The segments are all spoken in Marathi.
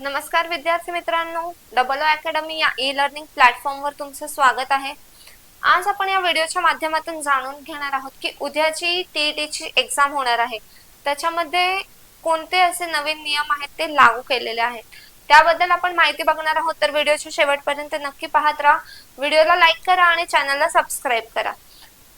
नमस्कार विद्यार्थी मित्रांनो. डबल अकॅडमी या ई लर्निंग प्लॅटफॉर्मवर तुमचं स्वागत आहे. आज आपण या व्हिडिओच्या माध्यमातून जाणून घेणार आहोत की उद्याची टीईटीची एक्झाम होणार आहे. त्याच्यामध्ये कोणते असे नवीन नियम आहेत ते लागू केलेले आहेत. त्याबद्दल आपण माहिती बघणार आहोत. तर व्हिडिओच्या शेवटपर्यंत नक्की पाहत राहा. व्हिडिओला लाईक करा आणि चॅनलला सबस्क्राईब करा.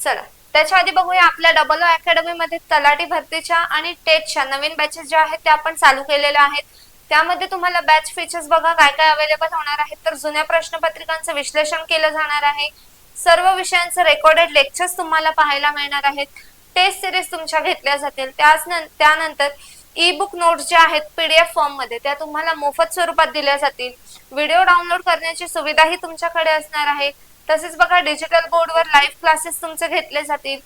चला त्याच्या आधी बघूया आपल्या डबल ओ अकॅडमीमध्ये तलाठी भरतीच्या आणि टेटच्या नवीन बॅचेस ज्या आहेत त्या आपण चालू केलेल्या आहेत. त्यामध्ये तुम्हाला बॅच फीचर्स बघा काय काय अवेलेबल होणार आहेत. तर जुन्या प्रश्नपत्रिकांचं विश्लेषण केलं जाणार आहे. सर्व विषयांचं रेकॉर्डेड लेक्चर्स तुम्हाला पाहायला मिळणार आहेत. टेस्ट सिरीज तुमच्या घेतल्या जातील. त्याच त्यानंतर ई बुक नोट्स ज्या आहेत पीडीएफ फॉर्ममध्ये त्या तुम्हाला मोफत स्वरूपात दिल्या जातील. व्हिडिओ डाउनलोड करण्याची सुविधाही तुमच्याकडे असणार आहे. तसेच बघा डिजिटल बोर्डवर लाईव्ह क्लासेस तुमचे घेतले जातील.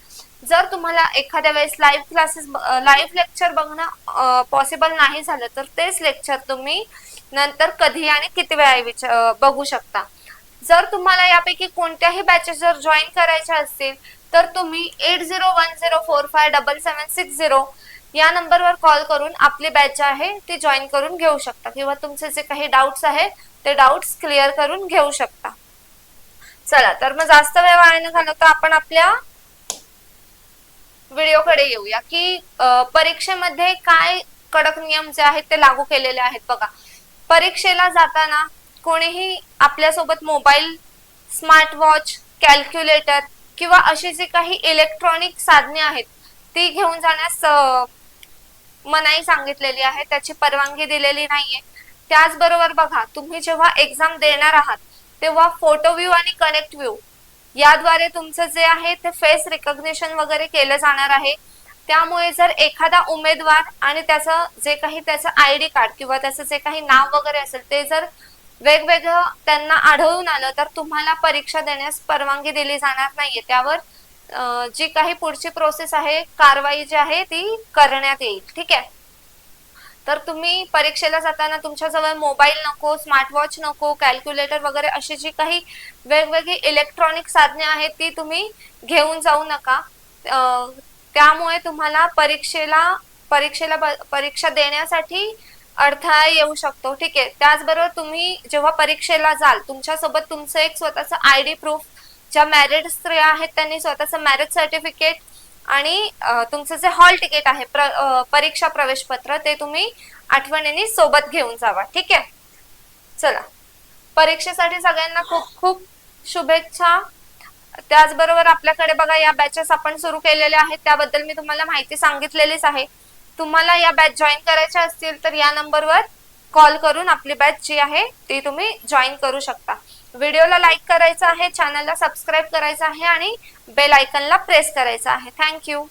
जर तुम्हाला एखाद्या वेळेस लाईव्ह क्लासेस लाईव्ह लेक्चर बघणं पॉसिबल नाही झालं तर तेच लेक्चर तुम्ही नंतर कधी आणि किती वेळा बघू शकता. जर तुम्हाला यापैकी कोणत्याही बॅचेस जर जॉईन करायच्या असतील तर तुम्ही eight zero one zero four five double seven six zero या नंबरवर कॉल करून आपली बॅच आहे ती जॉईन करून घेऊ शकता. किंवा तुमचे जे काही डाऊट्स आहेत ते डाऊट्स क्लिअर करून घेऊ शकता. चला तर मग जास्त वेळ वाया न तर आपण आपल्या व्हिडिओकडे येऊया की परीक्षेमध्ये काय कडक नियम जे आहेत ते लागू केलेले आहेत बघा. परीक्षेला जाताना कोणीही आपल्यासोबत मोबाईल स्मार्ट वॉच कॅल्क्युलेटर किंवा अशी जी काही इलेक्ट्रॉनिक साधने आहेत ती घेऊन जाण्यास मनाई सांगितलेली आहे त्याची परवानगी दिलेली नाहीये. त्याचबरोबर बघा तुम्ही जेव्हा एक्झाम देणार आहात तेव्हा फोटो व्ह्यू आणि कनेक्ट व्ह्यू याद्वारे तुमचं जे आहे ते फेस रिकग्निशन वगैरे केलं जाणार आहे. त्यामुळे जर एखादा उमेदवार आणि त्याचं जे काही त्याचं आय डी कार्ड किंवा त्याचं जे काही नाव वगैरे असेल ते जर वेगवेगळं त्यांना आढळून आलं तर तुम्हाला परीक्षा देण्यास परवानगी दिली जाणार नाहीये. त्यावर जी काही पुढची प्रोसेस आहे कारवाई जी आहे ती करण्यात येईल. ठीक आहे? तर तुम्ही परीक्षेला जाताना तुमच्याजवळ मोबाईल नको स्मार्टवॉच नको कॅल्क्युलेटर वगैरे अशी जी काही वेगवेगळी इलेक्ट्रॉनिक साधने आहेत ती तुम्ही घेऊन जाऊ नका. त्यामुळे तुम्हाला परीक्षेला परीक्षेला परीक्षा देण्यासाठी अडथळा येऊ शकतो. ठीक आहे? त्याचबरोबर तुम्ही जेव्हा परीक्षेला जाल तुमच्यासोबत तुमचं एक स्वतःचं आय डी प्रूफ ज्या मॅरिड स्त्रिया आहेत त्यांनी स्वतःचं मॅरेज सर्टिफिकेट आणि तुमचं जे हॉल तिकीट आहे परीक्षा प्रवेश पत्र ते तुम्ही आठवणीने सोबत घेऊन जावा ठीक आहे? चला. परीक्षेसाठी सगळ्यांना खूप खूप शुभेच्छा. त्याचबरोबर आपल्याकडे बघा या बॅचेस आपण सुरू केलेल्या आहेत त्याबद्दल मी तुम्हाला माहिती सांगितलेलीच आहे. तुम्हाला या बॅच जॉईन करायच्या असतील तर या नंबरवर कॉल करून आपली बॅच जी आहे ती तुम्ही जॉईन करू शकता. व्हिडिओला लाईक करायचा आहे चॅनलला सबस्क्राईब करायचं आहे आणि बेल आयकनला प्रेस करायचं आहे. थँक्यू